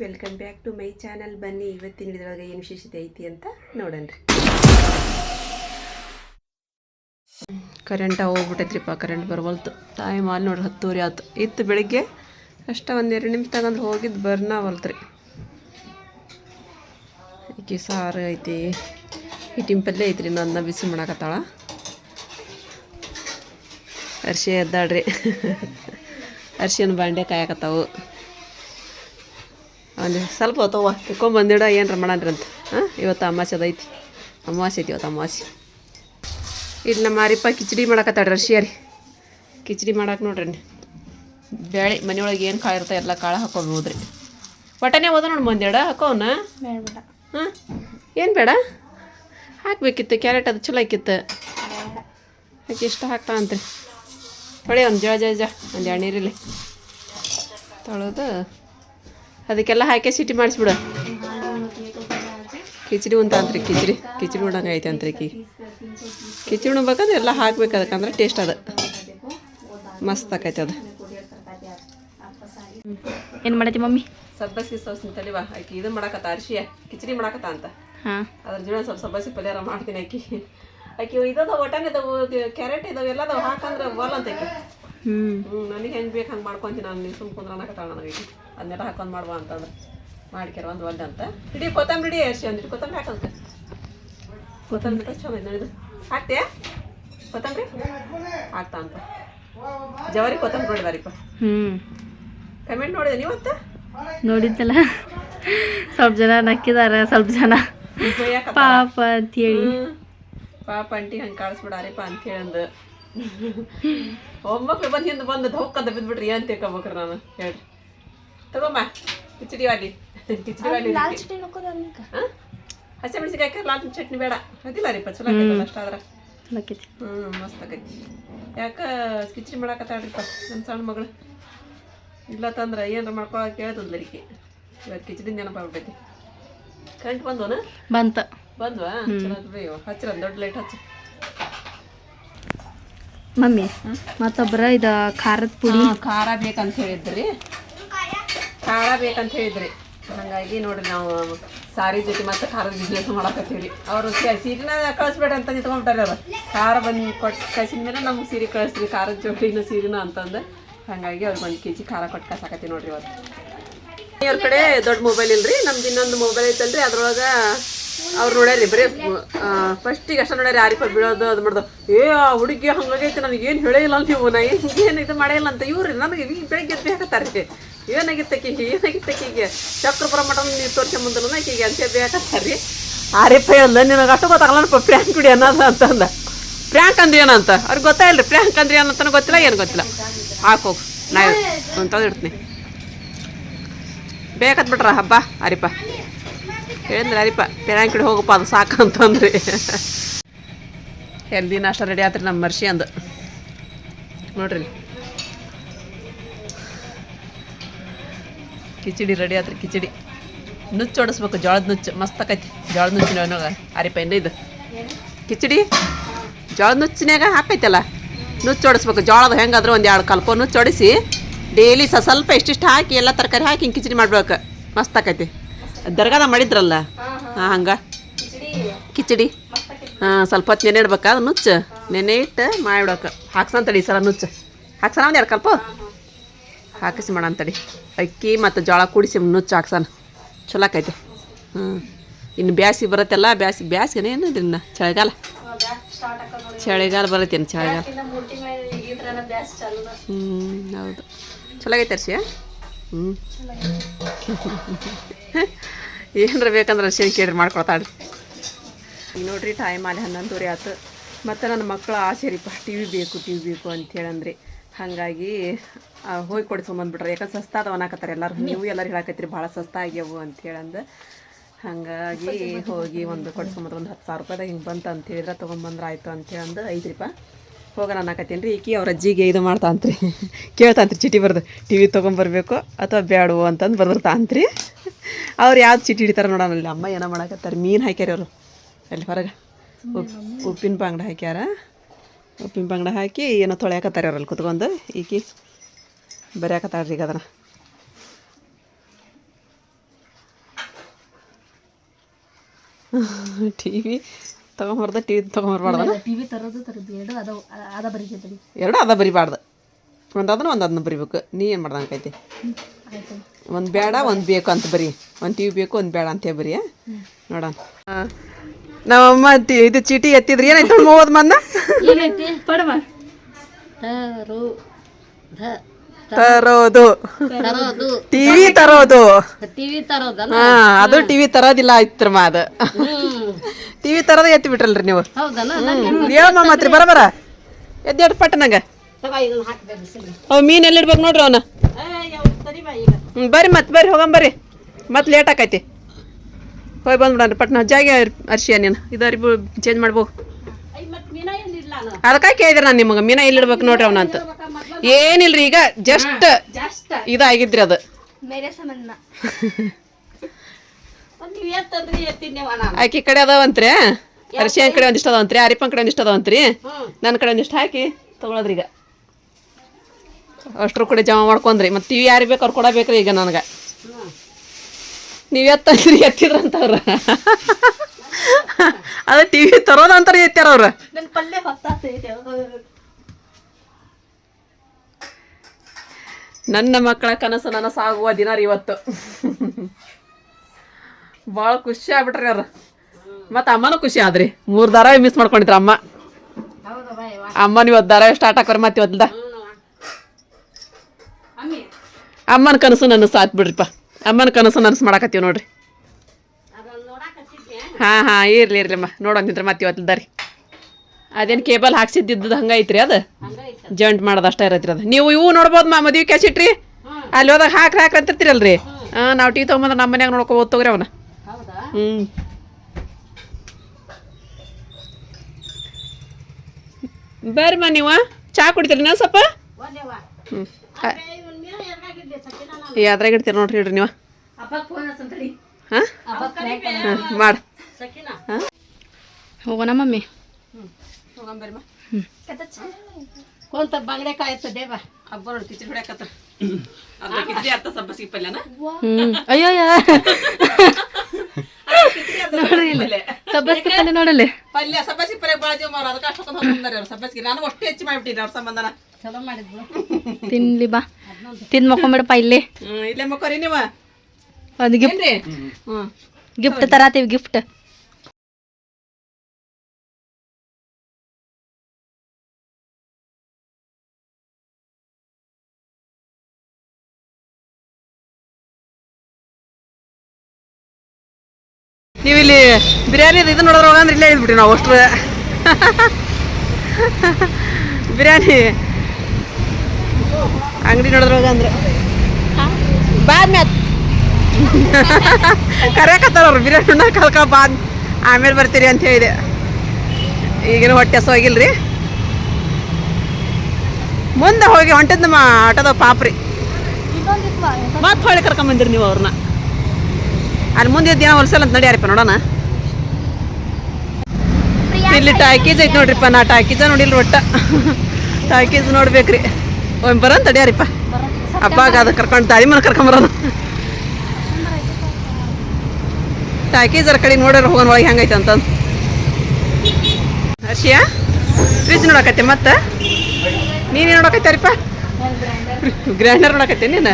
Welcome back to my channel ಬನ್ನಿ, ಇವತ್ತಿನ ವಿಡಿಯೋದಾಗ ಏನು ವಿಶೇಷತೆ ಐತಿ ಅಂತ ನೋಡೋಣ ಕರೆಂಟ ಹೋಗ್ಬಿಟ್ಟೈತ್ರಿಪ್ಪ ಕರೆಂಟ್ ಬರವಲ್ತು. ಟೈಮ್ ಅಲ್ಲಿ ನೋಡ್ರಿ ಹತ್ತೂರಿ ಆಯ್ತು. ಇತ್ತು ಬೆಳಿಗ್ಗೆ, ಅಷ್ಟ ಒಂದು ಎರಡು ನಿಮಿಷ ತಗೊಂಡು ಹೋಗಿದ್ದು ಬರ್ನ ರೀ ಈಕೆ ಸಾರು ಐತಿ. ಹಿಟ್ಟಿನ ಪಲ್ಯ ಐತ್ರಿ, ನನ್ನ ಬಿಸಿ ಮಾಡಕತ್ತಾಳ. ಅರ್ಶಿ ಎದ್ದಾಳ್ರಿ. ಅರ್ಶಿನ ಬಾಂಡೆ ಕಾಯಕತ್ತಾವು. ಒಂದು ಸ್ವಲ್ಪ ಹೊತ್ತವ ತಿಕ್ಕೊಂಬಂದಿಡ ಏನರ ಮಾಡಣ್ರಿ ಅಂತ. ಹಾಂ ಇವತ್ತು ಅಮಾಸೆ ಅದೈತಿ ಅಮಾವಾಸ್ಯ ಐತಿ ಇವತ್ತು ಅಮಾವಾಸ್ಯ ಇಲ್ಲಿ ನಮ್ಮ ಮಾರಿಪ್ಪ ಕಿಚಡಿ ಮಾಡಕತ್ತಾಡ್ರಿ ರಶಿಯಾರಿ ಕಿಚಡಿ ಮಾಡಕ್ಕೆ ನೋಡ್ರಿ ಬೇಳೆ ಮನೆಯೊಳಗೆ ಏನು ಕಾಳು ಇರ್ತಾ ಎಲ್ಲ ಕಾಳು ಹಾಕೋಬೋದ್ರಿ. ರೀ ಹೋದ ಓದ ನೋಡಿ ಮಂದಿಡ ಹಾಕೋನ? ಹಾಂ ಏನು ಬೇಡ? ಹಾಕ್ಬೇಕಿತ್ತು ಕ್ಯಾರೆಟ್ ಅದು ಚಲೋ ಆಕಿತ್ತು ಅದಕ್ಕೆ ಇಷ್ಟ ಹಾಕ್ತಾ ಅಂತ್ರಿ. ಹೊಳೆ ಒಂದು ಜಳ ಜಳ ಜ ಒಂದು ಎಣ್ಣೆ ನೀರಿಲ್ಲಿ ತೊಳೆದು ಅದಕ್ಕೆಲ್ಲ ಹಾಕಿ ಸಿಟಿ ಮಾಡಿಸ್ಬಿಡು. ಕಿಚಡಿ ಉಂತ ಅಂತ್ರಿ ಕಿಚಡಿ. ಕಿಚಡಿ ಉಣ್ಣಂಗೆ ಐತೆ ಅಂತ್ರಿ ಕಿ ಕಿಚಡಿ ಉಣ್ಬೇಕಂದ್ರೆ ಎಲ್ಲ ಹಾಕ್ಬೇಕು ಅದಕ್ಕಂದ್ರೆ ಟೇಸ್ಟ್ ಅದ. ಮಸ್ತ್ ಆಕೈತೆ ಅದು. ಏನು ಮಾಡೈತಿ ಮಮ್ಮಿ? ಸಬ್ಬಸಿ ಸೋಸಿನ ತಲಿವಾ ಆಕಿ ಇದು ಮಾಡಕತ್ತ? ಅರ್ಶಿಯ ಕಿಚಡಿ ಮಾಡಕತ್ತ ಅಂತ. ಹಾಂ. ಅದ್ರ ಜೀವನ ಸ್ವಲ್ಪ ಸಬ್ಬಸಿ ಪಲ್ಯಾರ ಮಾಡ್ತೀನಿ ಆಕಿ. ಆಕಿ ಇದಾವ ಒಟನ್ ಇದಾವು ಕ್ಯಾರೆಟ್ ಇದಾವೆ ಎಲ್ಲ ಅದಾವ ಹಾಕಂದ್ರೆ ಬಲ್ ಅಂತ ಆಕಿ. ನನಗೆ ಹೆಂಗೆ ಬೇಕು ಹಂಗೆ ಮಾಡ್ಕೊಂತೀನಿ ನಾನು. ಸುಮ್ ಕುಂದ್ರ ಅನ್ನಕತ್ತಾಳ ನನಗೆ. ಅದನ್ನೆಲ್ಲ ಹಾಕೊಂಡು ಮಾಡುವ ಅಂತಂದ್ರೆ. ಮಾಡ್ಕ್ಯಾರ ಒಂದು ಒಲ್ಲೆ ಅಂತ. ಇಡೀ ಕೊತ್ತಂಬರಿ ಅರ್ಶಿ ಒಂದಿಟ್ಟು ಕೊತ್ತಂಬರಿ ಹಾಕಂತ ಕೊತ್ತಂಬರಿ ಚಲೋ ಐತೆ ನೋಡಿದು ಹಾಕ್ತೀಯ? ಕೊತ್ತಂಬರಿ? ಹಾಕ್ತಾ ಅಂತ. ಜವಾರಿ ಕೊತ್ತಂಬರಿ ನೋಡಿದಾರಿಪ್ಪ ಹ್ಞೂ ಕಮೆಂಟ್ ನೋಡಿದೆ ನೀವತ್ತ ನೋಡಿದ್ದಲ್ಲ. ಸ್ವಲ್ಪ ಜನ ನಕ್ಕಿದಾರ ಸ್ವಲ್ಪ ಜನ. ಪಾಪ ಅಂತೇಳಿ. ಹೇಳಿ ಪಾಪ ಅಂಟಿ ಹಂಗೆ ಕಳಿಸ್ಬಿಡಾರಿಪ್ಪ ಅಂತ ಹೇಳಂದು ಒಮ್ಮಕ್ಳು ಬಂದು ಹಿಂದೆ ಬಂದು ಹೊಕ್ಕಂತ ಬಿದ್ಬಿಟ್ರಿ ಏನ್ ತಿಳ್ಕೊಬೇಕ್ರಿ ನಾನು? ಹೇಳ್ರಿ. ತಗೊಮ್ಮ ಕಿಚಡಿ ವಾಲಿ ಕಿಚಡಿ ವಾಲಿ ಹಸಿ ಮೆಣಸಿಕಾಯಿ ಲಾಲ್ ಚಟ್ನಿ ಬೇಡ. ಅದಿಲ್ಲ ರೀ ಚಲೋ ಅಷ್ಟ ಆದ್ರ ಹ್ಮ್ ಹ್ಞೂ ಮಸ್ತ್ ಆಗೈತಿ. ಯಾಕ ಕಿಚಡಿ ಮಾಡಾಕತ್ತಾಳ್ರಿಪ್ಪ ನನ್ನ ಸಣ್ಣ ಮಗಳು. ಇಲ್ಲ ತಂದ್ರೆ ಏನಾರ ಮಾಡ್ಕೊಳಕ್ಕೆ ಹೇಳ್ತದ್ಲ ಲರಿಕೆ. ಇವತ್ತು ಕಿಚಡಿ ನೆನಪಾಗ್ಬಿಟ್ಟೈತಿ ಕರೆಂಟ್ ಬಂದ್ವನ? ಬಂತ. ಬಂದ್ವಾ? ಚಲೋ ಬಿಡಿ ಹಚ್ಚಿರ ದೊಡ್ಡ ಲೈಟ್ ಹಚ್ಚು. ಮಮ್ಮಿ ಮತ್ತೊಬ್ಬರ ಇದು ಖಾರದ ಪುಡಿ. ಖಾರ ಬೇಕಂತ ಹೇಳಿದ್ರಿ ಖಾರ ಬೇಕಂತ ಹೇಳಿದ್ರಿ ಹಂಗಾಗಿ ನೋಡ್ರಿ ನಾವು ಸಾರಿ ಜೊತೆ ಮತ್ತೆ ಖಾರದ ಬಿಸ್ನೆಸ್ ಮಾಡಕತ್ತೀವಿ ಅವರು ಸೀರೆನ ಕಳಿಸ್ಬೇಡ ಅಂತ ನಿಂತ್ಕೊಂಡ್ಬಿಟ್ಟಾರೆ ಅವ್ರು. ಖಾರ ಬಂದು ಕೊಟ್ಟು ಕಳ್ಸಿದ ಮೇಲೆ ನಮ್ಗೆ ಸೀರೆ ಕಳಿಸ್ರಿ, ಖಾರದ ಜೋಡಿನ ಸೀರೆನ ಅಂತಂದು. ಹಾಗಾಗಿ ಅವ್ರಿಗೆ ಒಂದು ಕೆ ಜಿ ಖಾರ ಕೊಟ್ಟು ಕಳ್ಸಾಕತ್ತೀವಿ ನೋಡ್ರಿ ಇವತ್ತು. ಇವ್ರ ಕಡೆ ದೊಡ್ಡ ಮೊಬೈಲ್ ಇಲ್ರಿ, ನಮ್ದು ಇನ್ನೊಂದು ಮೊಬೈಲ್ ಐತಲ್ರಿ, ಅದ್ರೊಳಗೆ ಅವ್ರು ನೋಡ್ಯಾರಿ ಬರೀ ಫಸ್ಟಿಗೆ ಅಷ್ಟ ನೋಡ್ಯಾರಿ ಆರಿಪ ಬೀಳೋದು, ಅದು ಮಾಡ್ದು. ಏ, ಆ ಹುಡುಗಿ ಹಂಗಾಗೈತೆ, ನನಗೆ ಏನು ಹೇಳೇ ಇಲ್ಲ ಅಂತ ನೀವು ನಾ ಏನು ಏನು ಇದು ಮಾಡೇ ಇಲ್ಲ ಅಂತ. ಇವ್ರಿ ನನಗೆ ಈ ಬೆಳಗ್ಗೆ ಎದ್ದು ಹಾಕತ್ತಾರೆ ಏನಾಗಿತ್ತು ಆಕಿಗೆ? ಏನಾಗಿತ್ತು ಆಕಿಗೆ ಚಕ್ರಪುರ ಮಠನ ನೀವು ತೋರ್ಸ್ಕೊಂಬಂದ್ರು ಆಕಿಗೆ ಅಂತ ರೀ ಆರಿಪ ಅಂದ ನಿನಗೆ ಅಷ್ಟು ಗೊತ್ತಾಗಲ್ಲಪ್ಪ ಪ್ರ್ಯಾಂಕ್ ಬಿಡಿ ಅನ್ನೋದು ಅಂತಂದ ಪ್ರ್ಯಾಂಕ್ ಅಂದ್ರೆ ಏನಂತ? ಅವ್ರಿಗೆ ಗೊತ್ತಾಯಿಲ್ಲ ರೀ ಪ್ರ್ಯಾಂಕ್ ಅಂದ್ರೆ ಏನಂತ ಗೊತ್ತಿಲ್ಲ, ಏನು ಗೊತ್ತಿಲ್ಲ. ಹಾಕೋಗಿ ನಾ ಅಂತ ಇಡ್ತೀನಿ. ಬೇಕತ್ ಬಿಟ್ರ, ಹಬ್ಬ ಅರಿಪ ಹೇಳಿದ್ರೆ ಅರಿಪ ಪ್ಯಾನ್ ಕಡೆ ಹೋಗಪ್ಪ, ಅದು ಸಾಕು ಅಂತಂದ್ರಿ ಹೆಲ್ದಿ ನಾಷ್ಟ ರೆಡಿ ಆತ್ರಿ ನಮ್ಮ ಮರ್ಷಿ ಅಂದ. ನೋಡ್ರಿ. ಕಿಚಡಿ ರೆಡಿ ಆತ್ರಿ, ಕಿಚಡಿ. ನುಚ್ಚು ಹೊಡಿಸ್ಬೇಕು ಜೋಳದ ನುಚ್ಚು. ಮಸ್ತ್ ಆಕೈತಿ ಜೋಳದ ನುಚ್ಚಿನ ಅರಿಪ ಇನ್ನು ಇದು. ಕಿಚಡಿ, ಜೋಳದ ನುಚ್ಚಿನಾಗ ಹಾಕೈತಲ್ಲ? ನುಚ್ಚು ಹೊಡಿಸ್ಬೇಕು ಜೋಳದ ಹೆಂಗಾದ್ರೂ ಒಂದು ಎರಡು ಕಲ್ಪ ನುಚ್ಚು ಹೊಡಿಸಿ ಡೈಲಿ ಸ್ವಲ್ಪ ಇಷ್ಟಿಷ್ಟು ಹಾಕಿ, ಎಲ್ಲ ತರಕಾರಿ ಹಾಕಿ ಹಿಂಗೆ ಕಿಚಡಿ ಮಾಡ್ಬೇಕು. ಮಸ್ತ್ ಆಕೈತಿ. ದರ್ಗಾದ ಮಾಡಿದ್ರಲ್ಲ? ಹಾಂ ಹಂಗೆ. ಕಿಚಡಿ. ಹಾಂ ಸ್ವಲ್ಪ ಹೊತ್ತು ನೆನೆ ಇಡ್ಬೇಕಾ ಅದು ನುಚ್ಚು. ನೆನೆ ಇಟ್ಟು ಮಾಡಿಬಿಡಕ್ಕೆ ಹಾಕ್ಸೋಣ ತಡಿ ಸಲ ನುಚ್ಚು. ಹಾಕ್ಸೋಣ ಒಂದು ಎರಡು ಕಲ್ಪ ಹಾಕಿಸಿ ಮಾಡೋಣ ತಡಿ ಅಕ್ಕಿ ಮತ್ತು ಜೋಳ ಕೂಡಿಸಿ ನುಚ್ಚು ಹಾಕ್ಸೋಣ. ಚಲೋ ಆಕೈತಿ. ಹ್ಞೂ ಇನ್ನು ಬ್ಯಾಸಿಗೆ ಬರುತ್ತಲ್ಲ ಬ್ಯಾಸಿ ಬ್ಯಾಸಿಗೆ ಏನು ಇನ್ನ? ಚಳಿಗಾಲ. ಚಳಿಗಾಲ ಬರುತ್ತೇನು ಚಳಿಗಾಲ. ಹ್ಞೂ ಹೌದು. ಚಲೋ ಆಗೈತೆ ಅರ್ಷಿ ಹ್ಞೂ ಏನರ ಬೇಕಂದ್ರೆ ಅರ್ಶಿನ ಕೇಳ್ರಿ ಮಾಡ್ಕೊಳ್ತಾಳೆ ಈಗ ನೋಡ್ರಿ ಟೈಮ್ ಅಲ್ಲಿ ಹನ್ನೊಂದುವರೆ ಆಯ್ತು ಮತ್ತು ನನ್ನ ಮಕ್ಕಳು ಆಸೆ ರೀಪ ಟಿ ವಿ ಬೇಕು ಟಿ ವಿ ಬೇಕು ಅಂತೇಳಂದ್ರಿ ಹಾಗಾಗಿ ಹೋಗಿ ಕೊಡಿಸ್ಕೊಂಬಂದ್ಬಿಟ್ರೆ. ಯಾಕಂದ್ರೆ ಸಸ್ತಾ ಅದಾವ ಅನ್ನಕತ್ತಾರೆ ಎಲ್ಲರೂ. ನೀವು ಎಲ್ಲರೂ ಹೇಳಕತ್ತೀರಿ, ಭಾಳ ಸಸ್ತಾ ಆಗ್ಯಾವು ಅಂತೇಳಂದು ಹಾಗಾಗಿ ಹೋಗಿ ಒಂದು ಕೊಡಿಸ್ಕೊಂಬಂದ್ರೆ ಒಂದು ಹತ್ತು ಸಾವಿರ ರೂಪಾಯ್ದಾಗ ಹಿಂಗೆ ಬಂತು ಅಂತ ಹೇಳಿದ್ರೆ, ತೊಗೊಂಬಂದ್ರೆ ಆಯಿತು ಅಂತೇಳಂದು ಐತ್ರಿಪ್ಪ ಹೋಗೋಣ ಅನ್ನಕತ್ತೀನಿ ರೀ. ಈಕಿ ಅವ್ರ ಅಜ್ಜಿಗೆ ಇದು ಮಾಡ್ತಾಂತ್ರಿ. ಕೇಳ್ತಾಂತ್ರಿ, ಚಿಟಿ ಬರ್ದು. ಟಿ ವಿ ತೊಗೊಂಬರ್ಬೇಕು ಅಥವಾ ಬ್ಯಾಡವು ಅಂತಂದು ಬರ್ದಿರ್ತಾಂತ್ರಿ. ಅವ್ರು ಯಾವ್ದು ಚೀಟಿ ಹಿಡಿತಾರೆ ನೋಡೋಣ. ಅಲ್ಲಿ ಅಮ್ಮ ಏನೋ ಮಾಡಕತ್ತಾರೆ. ಮೀನು ಹಾಕ್ಯಾರ ಅವರು ಅಲ್ಲಿ ಹೊರಗೆ. ಉಪ್ಪು ಉಪ್ಪಿನ ಬಂಗಡ ಹಾಕ್ಯಾರ. ಉಪ್ಪಿನ ಬಂಗಡ ಹಾಕಿ ಏನೋ ತೊಳೆಯಕತ್ತಾರೆ ಅವ್ರಲ್ಲಿ ಕುತ್ಕೊಂಡು. ಈಕಿ ರೀ ಈಗ ಅದನ್ನು. ಟಿ ವಿ ತೊಗೊಂಬರ್ದ ಟಿ ವಿ ತೊಗೊಂಬರ್ಬಾರ್ದ ಟಿವಿ ತರೋದು ತರೋದು. ಎರಡು ಅದ ಅದ ಬರೀತೈತಿ ಎರಡು ಅದ ಬರಿಬಾರ್ದು. ಒಂದು ಅದನ್ನ ಒಂದು ಅದನ್ನ ಬರಿಬೇಕು. ನೀ ಏನು ಮಾಡ್ದಂಗೈತಿ ಐತಿ ಒಂದು ಬೇಡ ಒಂದು ಬೇಕು ಅಂತ ಬರಿ. ಒಂದು ಟಿವಿ ಬೇಕು ಒಂದು ಬೇಡ ಅಂತ ಬರೀ ನೋಡೋಣ ನಮ್ಮಮ್ಮ ಇದು ಚೀಟಿ ಎತ್ತಿದ್ರಿ? ಏನಾಯ್ತು? ಮೂವತ್ತು ಮಂದ? ಏನೈತಿ ಪಡವ. ರು ಧ. ತರೋದು. ತರೋದು. ಟಿವಿ ತರೋದು. ಟಿವಿ ತರೋದಲ್ಲ? ಹಾ ಅದು ಟಿವಿ ತರೋದಿಲ್ಲ ಆಯ್ತ್ರಮ್ಮ ಅದು ಟಿವಿ ತರೋದು ಎತ್ತಿ ಬಿಟ್ರಲ್ರಿ ನೀವು. ಹೌದಲ್ಲ? ಹೇಳಮ್ಮ ಮತ್ರಿ ಬರಬರ ಎದ್ದೇಳು ಪಟ್ಟ ನಂಗೆ. ಅವ್ ಮೀನು ಎಲ್ಲಿಡ್ಬೇಕು ನೋಡ್ರಿ ಅವನ? ಹ್ಞೂ ಬರ್ರಿ ಮತ್ತೆ ಬರ್ರಿ ಹೋಗಂಬರ್ರಿ ಮತ್ತೆ ಲೇಟ್ ಆಕೈತಿ. ಹೋಗಿ ಬಂದ್ಬಿಡನ್ರಿ ಪಟ್ನ ಜಾಗ ಅರ್ಶಿಯ ನೀನು. ಇದು ಅರಿಬು ಚೇಂಜ್ ಮಾಡ್ಬೋ. ಅದಕ್ಕೆ ಕೇಳಿದ್ರೆ ನಾನು ನಿಮಗೆ ಮೀನ ಎಲ್ಲಿಡ್ಬೇಕು ನೋಡ್ರಿ ಅವನ ಅಂತ. ಏನಿಲ್ರಿ ಈಗ? ಜಸ್ಟ್ ಇದಾಗಿದ್ರಿ ಅದು. ಆಕಿ ಕಡೆ ಅದಾವಂತ್ರಿ ಅರ್ಶಿಯನ್ ಕಡೆ ಒಂದಿಷ್ಟು ಅದಾವಂತ್ರಿ ಅರಿಪನ್ ಕಡೆ ಒಂದಿಷ್ಟು ಅದಾವಂತ್ರಿ ನನ್ನ ಕಡೆ ಒಂದಿಷ್ಟು ಹಾಕಿ ತಗೊಳದ್ರಿ ಈಗ. ಅಷ್ಟ್ರ ಕಡೆ ಜಮಾ ಮಾಡ್ಕೊಂಡ್ರಿ ಮತ್ತೆ ಇವು ಯಾರಿಗೆ ಬೇಕು ಅವ್ರು ಕೊಡಬೇಕ್ರಿ ಈಗ ನನಗೆ. ನೀವು ಎತ್ತಂದ್ರಿ ಎತ್ತಿದ್ರಂತವ್ರ. ಅದು ಟಿ ವಿ ತರೋದಂತಾರೆ ಎತ್ತಾರ ಅವ್ರು ನನ್ನ ಮಕ್ಕಳ ಕನಸು ನನ್ನ ನನಸಾಗುವ ದಿನ ರೀ ಇವತ್ತು. ಭಾಳ ಖುಷಿ ಆಗ್ಬಿಟ್ರಿ ಅವ್ರು. ಮತ್ತು ಅಮ್ಮನೂ ಖುಷಿ ಆದ್ರಿ. ಮೂರು ದಾರ ಮಿಸ್ ಮಾಡ್ಕೊಂಡಿದ್ರು ಅಮ್ಮ. ಅಮ್ಮನ ಇವತ್ತು ದಾರ ಸ್ಟಾರ್ಟ್ ಹಾಕೋರಿ ಮತ್ತೆ ಇವತ್ತದ ಅಮ್ಮನ ಕನಸು ನನ್ನ ಸಾತ್ ಬಿಡ್ರಿಪ್ಪ. ಅಮ್ಮನ ಕನಸು ನನಸು ಮಾಡಾಕತ್ತೀವಿ ನೋಡ್ರಿ. ಹಾಂ ಹಾಂ ಇರ್ಲಿ ಇರ್ಲಿ ಅಮ್ಮ. ನೋಡೋಂತಿದ್ರೆ ಮತ್ತೆ ಇವತ್ತದ ರೀ. ಅದೇನು ಕೇಬಲ್ ಹಾಕ್ಸಿದ್ದು ಹಂಗೈತ್ರಿ ಅದು? ಜಾಯಿಂಟ್ ಮಾಡೋದು ಅಷ್ಟೇ ಇರತ್ರಿ ಅದು. ನೀವು ಇವು ನೋಡ್ಬೋದು ಮಾ ಮದುವೆ ಕ್ಯಾಶ್ ಇಟ್ರಿ ಅಲ್ಲಿ ಹೋದಾಗ ಹಾಕ್ರಿ ಹಾಕ್ರಿ ಅಂತಿರ್ತೀರಲ್ರಿ? ಹಾಂ. ನಾವು ಟೀ ತೊಗೊಂಬಂದ್ರೆ ನಮ್ಮ ಮನ್ಯಾಗ ನೋಡ್ಕೊಬೋದು ತಗೋರಿ ಅವನ. ಹೌದಾ? ಹ್ಞೂ ಬರ್ರಿ ಮಾ ನೀವು? ಚಾ ಕುಡಿತೀರಿ ನಾ ಸ್ವಲ್ಪ? ಹ್ಞೂ ಯಾವ್ದ್ರಾಗ ಇಡ್ತೀರಿ ನೋಡ್ರಿ ಇಡ್ರಿ ನೀವು. ಹಾಂ? ಮಾಡಿ. ಹಾಂ? ಹೋಗೋಣ ಮಮ್ಮಿ. ಹೋಗಂಬರ್ರಿ ಮಾ. ಕೊಂತ ಬಂಗಡೆ ಕಾಯತ್ತ ಬಾ ಹಬ್ಬ ನೋಡಿ ಕಿಚಡಿ ಹೊಡ್ಯಾಕತ್ತ. ಅದ್ರ ಕಿಚಡಿ ಅರ್ಥ ಸಬ್ಬ ಸಿಪ್ಪಲ್ಯನ ಹ್ಮ್. ಅಯ್ಯೋ ನೋಡಿಲ್ಲ ಸಬ್ಬಸ್ಗೆ ಪಲ್ಯ. ನೋಡಲ್ಲಿ. ಪಲ್ಯ ಸಬ್ಬಸಿ ಪಲ್ಯ ಭಾಳ ಜೀವ ಮಾರ ಅದಕ್ಕೆ ಅಷ್ಟೊಂದು ಹೊಂದಾರೆ ಅವ್ರು. ಸಬ್ಬಸ್ಗೆ ನಾನು ಅಷ್ಟು ಹೆಚ್ಚು ಮಾಡಿಬಿಟ್ಟಿನಿ ಅವ್ರ ಸಂಬಂಧನ. ಚಲೋ ಮಾಡಿದ್ವು. ತಿನ್ಲಿ ಬಾ. ತಿನ್ ಮಕ್ಕೊಂಬಿಡಪ್ಪ ಇಲ್ಲಿ. ಇಲ್ಲೇ ಮಕ್ಕೋರಿ ನೀವು. ಅದು ಗಿಫ್ಟ್. Gift ತರಾತೀವಿ gift. ನೀವು ಇಲ್ಲಿ ಬಿರಿಯಾನಿ ಇದು ನೋಡಿದ್ರೆ ಹೋಗಂದ್ರೆ ಇಲ್ಲೇ ಇದ್ಬಿಟ್ರಿ ನಾವು ಅಷ್ಟು ಬಿರಿಯಾನಿ. ಅಂಗಡಿ ನೋಡಿದ್ರೆ ಹೋಗಂದ್ರೆ. ಬಾದ್ ಮ್ಯಾತ್. ಕರೆಯಕತ್ತಾರ ಅವ್ರು ಬಿರಿಯಾನಿ ಉಣ್ಣ ಕಲ್ಕ ಬಾದ್ ಆಮೇಲೆ ಬರ್ತೀರಿ ಅಂತ ಹೇಳಿದೆ. ಈಗಿನ ಹೊಟ್ಟೆ ಹಸವಾಗಿಲ್ರಿ. ಮುಂದೆ ಹೋಗಿ ಹೊಂಟದ ನಮ್ಮ ಆಟೋದ ಪಾಪ್ರಿ. ಮತ್ತೆ ಹೊಳ್ಳಿ ಕರ್ಕೊಂಬಂದಿರಿ ನೀವು ಅವ್ರನ್ನ ಅಲ್ಲಿ ಮುಂದೆ ದಿನ ಹೊಲ್ಸಲ್ ಅಂತ ನಡಿಯಾರಪ್ಪ ನೋಡೋಣ. ಇಲ್ಲಿ ಟಾಕೀಸ್ ಐತೆ ನೋಡ್ರಿಪ್ಪ ನಾ ಟಾಕೀಸ ನೋಡಿಲ್ಲ ಒಟ್ಟ ಟಾಕೀಸ್ ನೋಡ್ಬೇಕ್ರಿ. ಒಮ್ಮೆ ಬರೋನ್ ತಡಿಯಾರಿಪ್ಪ ಅಪ್ಪ ಅದು ಕರ್ಕೊಂಡು ತಾಳಿ ಮನೆ ಕರ್ಕೊಂಬರೋನು ಟಾಕೀಸರ ಕಡೆ ನೋಡ್ರಿ ಹೋಗೋಣ ಒಳಗೆ ಹೆಂಗೈತೆ ಅಂತಂದು. ಹರ್ಷಿಯಾ ಫ್ರಿಜ್ ನೋಡಕತ್ತೆ ಮತ್ತೆ? ನೀನೇ ನೋಡಕತ್ತಾರಿಪ್ಪ ಗ್ರ್ಯಾಂಡರ್ ನೋಡಕತ್ತೆ ನೀನು?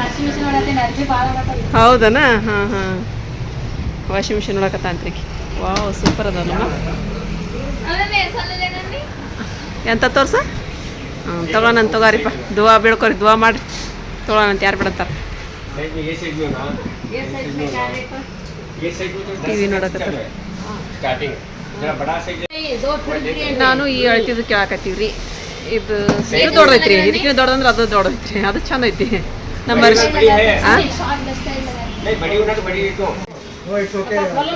ಹೌದನಾ? ಹಾಂ ಹಾಂ. ವಾಷಿಂಗ್ ಮಿಷಿನ್ ಒಳಗೆ ತಾಂತ್ರಿಕಿ. ವಾವ್ ಸೂಪರ್ ಅದ ನಮ್ಮ ಎಂತ ತೋರ್ಸ? ತಗೋಣ ತೊಗೊಳನಂತ ತಗೋರಿಪ್ಪ. ದುವಾ ಬೀಳ್ಕೊರಿ ದುವಾ ಮಾಡಿರಿ. ತೊಗೊಳನಂತ ಯಾರು ಬಿಡತ್ತಾರೆ? ಟಿ ವಿ ನೋಡಕತ್ತಾರೆ ನಾನು ಈ ಅಳ್ತಿದ್ದು ಕೇಳಕತ್ತೀವ್ರಿ. ಇದು ಇದು ದೊಡ್ಡದೈತ್ರಿ. ಇದಕ್ಕಿಂತ ದೊಡ್ಡದಂದ್ರೆ ಅದು ದೊಡ್ಡದೈತ್ರಿ. ಅದು ಚಂದ ಐತಿ ನಮ್ಮ ಅರ್ಶಿ बड़ी है ಹಾಂ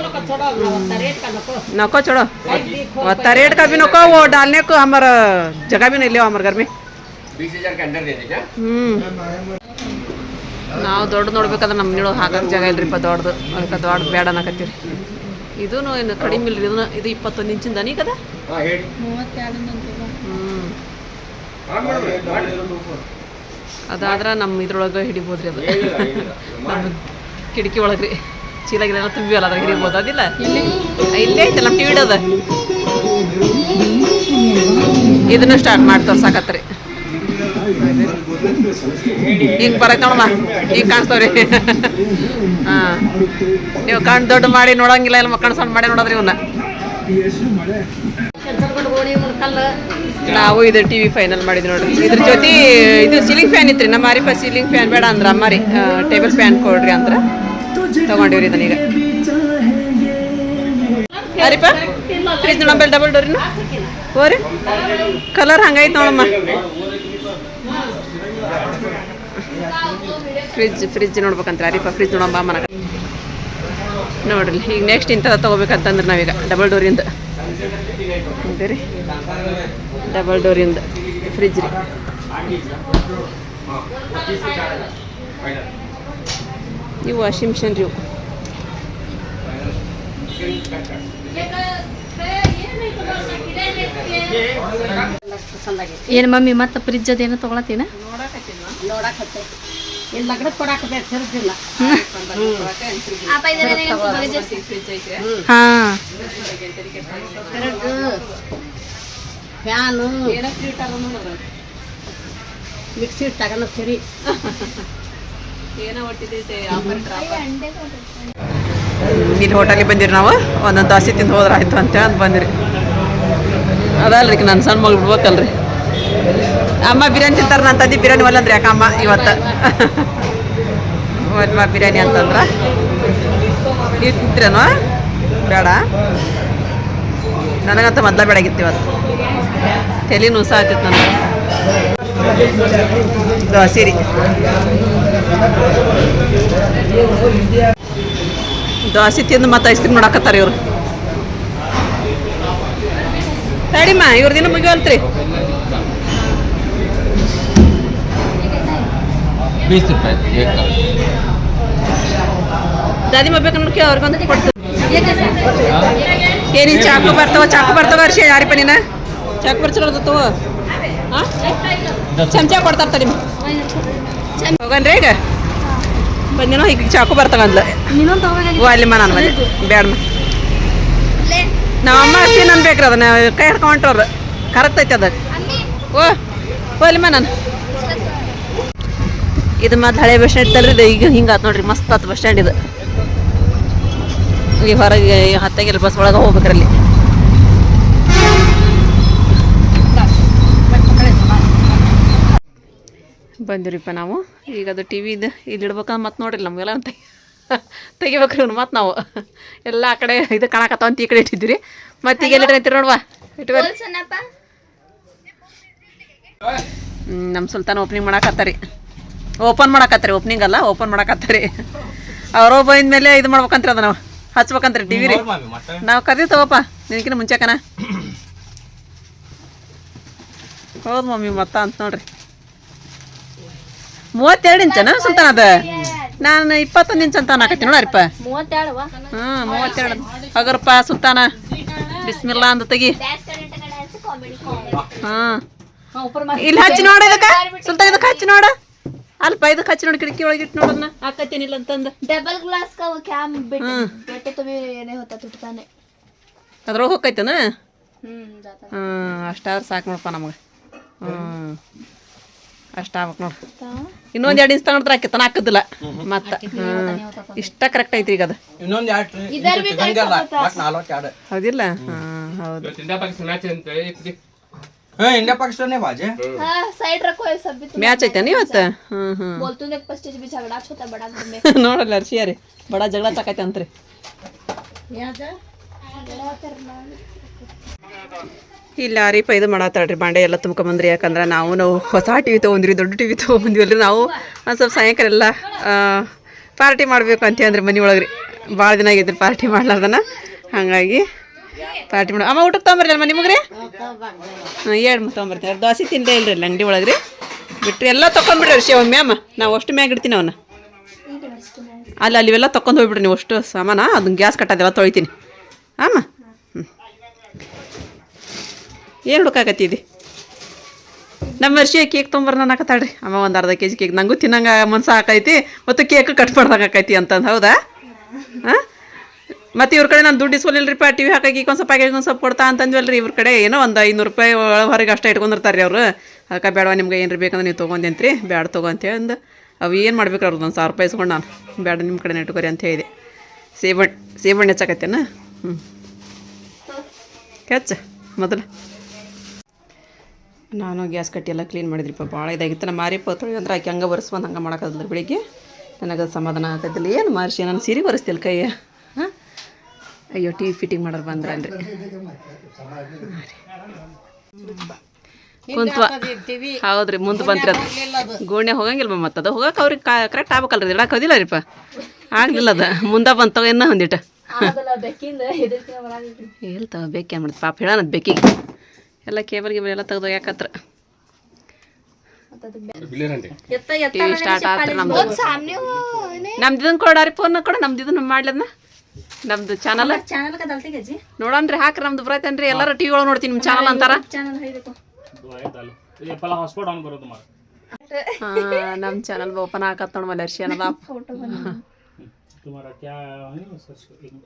नहीं बड़ी होना तो बड़ी तो नको छोड़ो और रेट का भी नको वो डालने को हमारा जगह भी नहीं ले हमारे घर में बीस हजार के अंदर दे देना ಹ್ಞೂ ನಾವು ದೊಡ್ಡ ನೋಡ್ಬೇಕಾದ್ರೆ ನಮ್ಮ ನೀಡೋದು ಹಾಕಕ್ಕೆ ಜಾಗ ಇಲ್ರಿಪ್ಪ ದೊಡ್ಡದು ಅದಕ್ಕೆ ದೊಡ್ಡ ಬೇಡ ಅನ್ನಕತ್ತೀರಿ ಇದೂ ಏನು ಕಡಿಮೆ ಇಲ್ರಿ ಇದನ್ನ ಇದು ಇಪ್ಪತ್ತೊಂದು ಇಂಚಿಂದ ನೀ ಕದ हाँ हेड ಹ್ಞೂ हाँ मैडम ಅದಾದ್ರೆ ನಮ್ಮ ಇದ್ರೊಳಗೆ ಹಿಡಿಬೋದು ರೀ ಅದು ಏನಿಲ್ಲ ಏನಿಲ್ಲ ನಮ್ಮ ಕಿಟಕಿ ಒಳಗೆ ರೀ ಚೀಲ ಅಲ್ಲ ತುಂಬಿವಲ್ಲ ಅದ್ರಾಗ ಹಿರಿಬೋದು ಅದಿಲ್ಲ? ಇಲ್ಲಿ. ಇಲ್ಲೇ ಐತಲ್ಲ ಟಿವಿ ಇಡೋದ ಇದನ್ನ ಸ್ಟಾರ್ಟ್ ಮಾಡಿ ತೋರ್ಸಾಕತ್ರಿ. ಈಗ ಬರಕ್ ನೋಡಮ್ಮ ಈಗ ಕಾಣಿಸ್ತವ್ರಿ. ಹಾಂ. ನೀವು ಕಣ್ ದೊಡ್ಡ ಮಾಡಿ ನೋಡಂಗಿಲ್ಲ ಇಲ್ಲ ಕಣ್ ಸಣ್ಣ ಮಾಡಿ ನೋಡೋದ್ರಿ ಇವನ್ನ ನಾವು ಇದು ಟಿ ವಿ ಫೈನಲ್ ಮಾಡಿದ್ವಿ ನೋಡ್ರಿ. ಇದ್ರ ಜೊತೆ ಇದು ಸೀಲಿಂಗ್ ಫ್ಯಾನ್ ಇತ್ರಿ ನಮ್ಮ ಮಾರಿಪ ಸೀಲಿಂಗ್ ಫ್ಯಾನ್ ಬೇಡ ಅಂದ್ರೆ ಅಮ್ಮಾರಿ ಟೇಬಲ್ ಫ್ಯಾನ್ ಕೊಡ್ರಿ ಅಂದ್ರ. ತಗೊಂಡಿವ್ರಿ ಇದನ್ನೀಗ ಅರಿಪ? ಫ್ರಿಜ್ ನೋಡಂಬಲ್ ಡಬಲ್ ಡೋರಿನ ಹೋರಿ ಕಲರ್ ಹಂಗೈತೆ ನೋಡಮ್ಮ. ಫ್ರಿಜ್ ಫ್ರಿಜ್ ನೋಡ್ಬೇಕಂತ ಅರಿಪ ಫ್ರಿಜ್ ನೋಡಮ್ಮ ಮನಕ ನೋಡ್ರಿ, ಈಗ ನೆಕ್ಸ್ಟ್ ಇಂಥದ ತೊಗೋಬೇಕಂತಂದ್ರೆ ನಾವೀಗ ಡಬಲ್ ಡೋರಿಂದ ರೀ. ಡಬಲ್ ಡೋರಿಂದ ಫ್ರಿಜ್ ರೀ. ಇವು ವಾಷಿಂಗ್ ಮಿಷನ್ ರೀ ಏನು ಮಮ್ಮಿ ಮತ್ತೆ ಫ್ರಿಜ್ ಅದೇನು ತೊಗೊಳತ್ತೀನ? ಹಾಂ. ಫ್ಯಾನು ಮಿಕ್ಸಿ ತಗೊಂಡು ಸರಿ. ಇಲ್ಲಿ ಹೋಟೆಲಿಗೆ ಬಂದಿರಿ ನಾವು. ಒಂದೊಂದು ದೋಸೆ ತಿಂದು ಹೋದ್ರೆ ಆಯ್ತು ಅಂತೇಳಿ ಅಂತ ಬಂದಿರಿ. ಅದಲ್ರಿ ನನ್ನ ಸಣ್ಣ ಮಗಳು ಬಿಡ್ಬೇಕಲ್ರಿ ಅಮ್ಮ ಬಿರಿಯಾನಿ ತಿಂತಾರೆ ನನ್ನ ತಂದೆ ಬಿರಿಯಾನಿ ಒಲ್ಲಂದ್ರಿ ಯಾಕ ಅಮ್ಮ ಇವತ್ತು. ಒಲ್ಮ ಬಿರಿಯಾನಿ ಅಂತಂದ್ರ. ನೀವು ತಿಂತೀರೇನೋ? ಬೇಡ. ನನಗಂತ ಮೊದಲ ಬೇಡಾಗಿತ್ತು ಇವತ್ತು. ತಲೆ ನುಸ ಆಗ್ತಿತ್ತು ನನಗೆ. ದೋಸೆ ರೀ ದೋಸೆ ತಿಂದು ಮತ್ತೆ ಐಸ್ ಕ್ರೀಮ್ ಮಾಡಾಕತ್ತಾರ ಇವ್ರು. ತಡಿಮ್ಮ ಇವ್ರ ದಿನ ಬೀಸ್ ದಾದಿ ದಾದಿ ಮಾಡ್ಬೇಕನ್ನೋ ಅವ್ರಿಗೊಂದು ಕೊಡ್ತೀವಿ ಏನಿ ಚಾಕು ಬರ್ತಾವ, ಚಾಕು ಬರ್ತವ ಅರ್ಷಿ ಯಾರಿಪ್ಪ ನೀನ? ಚಾಕು ಬರ್ಸಿರೋದು ತಗೋ. ಚಮಚ ಕೊಡ್ತಾರ ತಡಿಮ್ಮ ಹೋಗನ್ರಿ ಈಗ? ಬಂದಿನೋ ಈಗ ಚಾಕು ಓ ಅಲ್ಲಿ ನಾನು ಮನೆ. ಬೇಡಮ್ಮ ನಮ್ಮ ಅಮ್ಮ ಅಷ್ಟೇ ನನ್ ಬೇಕ್ರಿ ಅದನ್ನ ಕೈ ಹಿಡ್ಕೊಂಡ್ರ ಕರೆಕ್ಟ್ ಐತೆ ಅದ. ಓ ಅಲ್ಲಿಮ್ಮ ನಾನು ಇದು ಮತ್ತೆ ಹಳೆ ಬಸ್ ಸ್ಟ್ಯಾಂಡ್ ಇತ್ತಲ್ರಿ ಈಗ ಹಿಂಗೆ ಆತ್ ನೋಡ್ರಿ ಮಸ್ತ್ ಆತು ಬಸ್ ಸ್ಟ್ಯಾಂಡ್ ಇದು. ಈಗ ಹೊರಗೆ ಹತ್ತಂಗಿಲ್ಲ ಬಸ್ ಒಳಗೆ ಹೋಗ್ಬೇಕ್ರಲ್ಲಿ ಬಂದಿರಿಪ್ಪ ನಾವು. ಈಗ ಅದು ಟಿ ವಿದು ಇಲ್ಲಿ ಇಡ್ಬೇಕಂದ್ರೆ ಮತ್ತೆ ನೋಡ್ರಿ ನಮಗೆಲ್ಲ ಅಂತ ತೆಗಿಬೇಕ್ರಿ ಮತ್ತೆ ನಾವು. ಎಲ್ಲ ಆ ಕಡೆ ಇದು ಕಾಣಕತ್ತಾವ ಅಂತ ಈ ಕಡೆ ಇಟ್ಟಿದ್ದೀರಿ. ಮತ್ತೆ ಈಗ ಎಲ್ಲಿ ಅಂತೀರಿ ನೋಡುವ? ಇಟ್ಟು ನಮ್ಮ ಸುಲ್ತಾನ ಓಪನಿಂಗ್ ಮಾಡಕತ್ತಾರಿ. ಓಪನ್ ಮಾಡಕತ್ತಾರಿ ಓಪನಿಂಗ್ ಅಲ್ಲ ಓಪನ್ ಮಾಡಕತ್ತಾರಿ. ಅವರು ಬಂದ ಮೇಲೆ ಇದು ಮಾಡ್ಬೇಕಂತ್ರಿ ಅದ ನಾವು. ಹಚ್ಬೇಕಂತ್ರಿ ಟಿ ವಿ ರೀ. ನಾವು ಕರ್ದಿ ತಗೋಪ್ಪ ನಿನಕಿನ ಮುಂಚೆಕನ. ಹೌದು ಮಮ್ಮಿ ಮತ್ತ ಅಂತ ನೋಡ್ರಿ. ಮೂವತ್ತೆರಡು ಇಂಚನ ಸುಲ್ತಾನ ಅದ? ನಾನು ಇಪ್ಪತ್ತೊಂದು ಇಂಚ ಅಂತ ಹಾಕತ್ತೀನಿ ನೋಡ್ರಿಪ್ಪ ಹ್ಞೂ ಮೂವತ್ತೆರಡು ಹಗರಪ್ಪ ಸುಲ್ತಾನ. ಬಿಸ್ಮಿಲ್ಲ ಅಂದ ತೆಗಿ. ಹಾಂ. ಇಲ್ಲಿ ಹಚ್ಚಿ ನೋಡ ಇದಕ್ಕೆ. ಸುಲ್ತಾನ ಇದಕ್ಕೆ ಹಚ್ಚಿ ನೋಡ. ಅಲ್ಪ ಇದಕ್ಕೆ ಹಚ್ಚಿ ನೋಡಿ ಕಿಟಕಿ ಒಳಗೆ ಇಟ್ಟು ನೋಡೋಣ ಹಾಕತ್ತೀನಿಲ್ಲ ಅಂತಂದು. ಡಬಲ್ ಗ್ಲಾಸ್ ಕ್ಯಾಮ್ ಬಿಟ್ಟು ಅದ್ರೊಳಗೆ ಹೋಗೈತನ ಹ್ಞೂ ಅಷ್ಟಾದ್ರೆ ಸಾಕು ನೋಡಪ್ಪ ನಮಗೆ. ಹ್ಞೂ ಅಷ್ಟ ಆಗ್ಬೇಕು ನೋಡ್ರಿ ಇನ್ನೊಂದು ಎರಡು ಇಂಚ್ ತಗೊಂಡ್ರೆ ಆಕೆ ತನ ಹಾಕದಿಲ್ಲ. ಮತ್ತ ಇಷ್ಟ ಕರೆಕ್ಟ್ ಐತ್ರಿ ಈಗ ಅದು. ಹೌದಿಲ್ಲ? ಮ್ಯಾಚ್ ಐತೆ. ಇವತ್ತು ನೋಡಲ್ಲ ಅರ್ಷಿಯ ಬಡ ಜಗಳ ಸಾಕೈತೆ ಅಂತ್ರಿ. ಇಲ್ಲ ರೀಪ ಇದು ಮಾಡತ್ತಾಳ್ರಿ ಬಾಂಡೆ ಎಲ್ಲ ತುಂಬ್ಕೊಂಬಂದ್ರಿ ಯಾಕಂದ್ರೆ ನಾವು ನಾವು ಹೊಸ ಟಿ ವಿ ತೊಗೊಂಡ್ರಿ ದೊಡ್ಡ ಟಿ ವಿ ರೀ ನಾವು ಒಂದು ಸ್ವಲ್ಪ ಸಾಯಂಕಾಲ ಎಲ್ಲ ಪಾರ್ಟಿ ಮಾಡಬೇಕು ಅಂತ ಅಂದ್ರೆ ಮನೆ ಒಳಗೆ ರೀ ಭಾಳ ದಿನ ಆಗಿದ್ರಿ ಪಾರ್ಟಿ ಮಾಡ್ಲಾರ್ದನ. ಹಾಗಾಗಿ ಪಾರ್ಟಿ ಮಾಡಿ, ಅಮ್ಮ ಊಟಕ್ಕೆ ತೊಗೊಂಬರ್ರಿ ಅಲ್ಲ ನಿಮಗೆ ರೀ ಹಾಂ ಎರಡು ತೊಗೊಂಬರ್ತೀನಿ ಎರಡು ದೋಸೆ ತಿನ್ನಲೇ ಇಲ್ರಿ ಲಂಡಿ ಅಂಗಡಿ ಒಳಗೆ ರೀ ಬಿಟ್ರಿ ಎಲ್ಲ ತೊಗೊಂಡ್ಬಿಡ್ರಿ ಅರ್ಷಿ ಒಮ್ಮೆ ಅಮ್ಮ. ನಾವು ಅಷ್ಟು ಮ್ಯಾಗ ಇಡ್ತೀನಿ ಅವನ್ನ ಅಲ್ಲಿ, ಅಲ್ಲಿವೆಲ್ಲ ತೊಗೊಂಡು ಹೋಗ್ಬಿಡ್ರಿ ನೀವು ಅಷ್ಟು ಸಾಮಾನ. ಅದನ್ನ ಗ್ಯಾಸ್ ಕಟ್ಟೋದೆಲ್ಲ ತೊಳಿತೀನಿ. ಅಮ್ಮ. ಏನು ಹುಡುಕಾಕತ್ತಿದ್ದಿ ನಮ್ಮ ವರ್ಷಿ ಕೇಕ್ ತೊಂಬರ್ ನಾನು ಹಾಕತಾಳ್ರಿ ಅಮ್ಮ ಒಂದು ಅರ್ಧ ಕೆ ಜಿ ಕೇಕ್. ನಂಗು ತಿನ್ನಂಗ ಮನ್ಸು ಹಾಕೈತಿ ಮತ್ತು ಕೇಕ್ ಕಟ್ ಮಾಡ್ದಂಗೆ ಆಕೈತಿ ಅಂತಂದು, ಹೌದಾ? ಹಾಂ ಮತ್ತು ಇವ್ರ ಕಡೆ ನಾನು ದುಡ್ಡು ಇಸ್ಕೊಲಿಲ್ರಿಪ್ಪ ಟಿ ವಿ ಹಾಕಿ ಒಂದು ಸ್ವಲ್ಪ ಪ್ಯಾಕೇಜ್ ಒಂದು ಸ್ವಲ್ಪ ಕೊಡ್ತಾ ಅಂತಂದ್ವಲ್ರಿ ಇವ್ರ ಕಡೆ. ಏನೋ ಒಂದು ಐನೂರು ರೂಪಾಯಿ ಹೊರಗೆ ಅಷ್ಟೇ ಇಟ್ಕೊಂಡಿರ್ತಾರೆ ರೀ ಅವರು. ಅದಕ್ಕೆ ಬೇಡವಾ ನಿಮ್ಗೆ ಏನ್ರಿ ಬೇಕಂದ್ರೆ ನೀವು ತೊಗೊಂಡೇನ್ರಿ ಬೇಡ ತೊಗೊ ಅಂತೇಳಿ ಅಂದು ಅವು ಏನು ಮಾಡ್ಬೇಕು ಅವ್ರದ್ದು ಒಂದು ಸಾವಿರ ರೂಪಾಯಿ ಇಸ್ಕೊಂಡು ನಾನು. ಬೇಡ ನಿಮ್ಮ ಕಡೆ ಇಟ್ಕೊರಿ ಅಂತ ಹೇಳಿದೆ. ಸೇಬಣ್ಣು ಸೇಬಣ್ಣು ಹೆಚ್ಚಾಕತ್ತೇನ? ಹ್ಞೂ ಕೆಚ್ಚ, ಮೊದಲು. ನಾನು ಗ್ಯಾಸ್ ಕಟ್ಟಿ ಎಲ್ಲ ಕ್ಲೀನ್ ಮಾಡಿದ್ರಿಪ್ಪ ಭಾಳ ಇದಾಗಿತ್ತು. ನಮ್ಮ ಮಾರಿ ಪತ್ರಿ ಅಂದ್ರೆ ಆಕೆ ಹಂಗೆ ಒರೆಸ್ಬಂದು ಹಂಗೆ ಮಾಡೋಕ್ಕಾಗಲ್ಲ ಬೆಳಿಗ್ಗೆ. ನನಗೆ ಅದು ಸಮಾಧಾನ ಆಗತ್ತಿಲ್ಲ ಏನು ಮಾರ್ಷಿ ನಾನು ಸೀರೆ ಒರೆಸ್ತಿಲ್ಲ ಕೈಯ? ಹಾಂ? ಅಯ್ಯೋ ಟಿ ವಿ ಫಿಟ್ಟಿಂಗ್ ಮಾಡೋರು ಬಂದ್ರನ್ರಿ ಕುಂತ್ವ. ಹೌದ್ರಿ ಮುಂದೆ ಬಂತ್ರಿ ಅದು. ಗೋಣೆ ಹೋಗಂಗಿಲ್ಲ ಮತ್ತೆ ಅದು. ಹೋಗಕ್ಕೆ ಅವ್ರಿಗೆ ಕರೆಕ್ಟ್ ಆಗ್ಬೇಕಲ್ರಿ ಇಡಕ್ಕೆ ಹೋದಿಲ್ಲ ರೀಪ್ಪ ಆಗಲಿಲ್ಲ ಅದು. ಮುಂದೆ ಬಂತವ ಇನ್ನೂ ಹೊಂದಿಟ್ಟ ಹೇಳ್ತಾವ ಬೇಕೇನು ಮಾಡ್ದು ಪಾಪ ಹೇಳೋಣ ಬೇಕಿಗೆ ಎಲ್ಲ ಕೇಬಲ್ ಗೇಬಲ್ ಎಲ್ಲ ತೆಗೆದು ಯಾಕತ್ರ ಸ್ಟಾರ್ಟ್ ನಮ್ದು. ಇದನ್ನ ಕೊಡಾರಿ ಫೋನ್ ಕೊಡ ನಮ್ದು ಇದನ್ನ ಮಾಡ್ಲದ್ನ. ನಮ್ದು ಚಾನಲ್ ನೋಡನ್ರಿ ಹಾಕ್ರಿ ನಮ್ದು ಬರತ್ತೇನ್ರಿ ಎಲ್ಲಾರು ಟಿವಿ ಒಳಗೆ ನೋಡ್ತೀನಿ ನಿಮ್ ಚಾನಲ್ ಅಂತಾರ. ನಮ್ ಚಾನಲ್ ಓಪನ್ ಹಾಕತ್ತ ನೋಡಿ ಮಲರ್ಷಿ ಅನ್ನದ तुम्हारा क्या है ना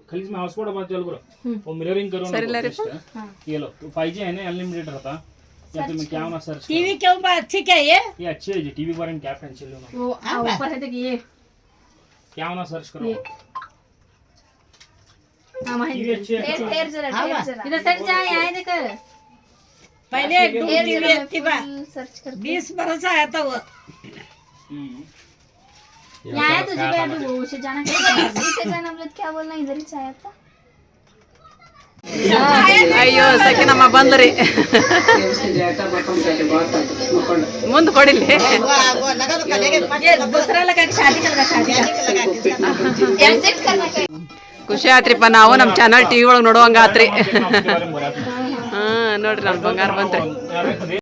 खाली इसमें हॉटस्पॉट अपन चल करो वो मिररिंग करो ना सर, तो best है। ये लो तो 5G है ना अनलिमिटेड रहता या तुम्हें क्या होना सर्च टीवी के ऊपर अच्छी क्या ये ये अच्छी है जी टीवी पर क्या टेंशन लो ना वो ऊपर है देखिए ये क्या होना सर्च करो हाँ टीवी अच्छी है ढेर जरा इधर सेट जाए आए देख पहले दो टीवी अच्छी बात कर बीस बरस आया था वो हम्म। यहाँ आया तुझे भी अभी वो उसे जाना क्या इसे जाना बोले क्या बोलना इधर ही से आया था ಅಯ್ಯೋ ಸಖಿ ನಮ್ಮ ಬಂದ್ರಿ ಮುಂದೆ ಕೊಡಿಲ್ಲ ये दूसरा लगा के शादी का लगा शादी का सेट करना क्या ಖುಷಿ ಆತ್ರಿಪ್ಪ ನಾವು ನಮ್ಮ ಚಾನಲ್ ಟಿ ವಿ ಒಳಗೆ ನೋಡುವಂಗ ಆತ್ರಿ उसके बारे में बोला ಹಾಂ ನೋಡ್ರಿ ನನ್ನ ಬಂಗಾರ ಬಂತ್ರಿ आपने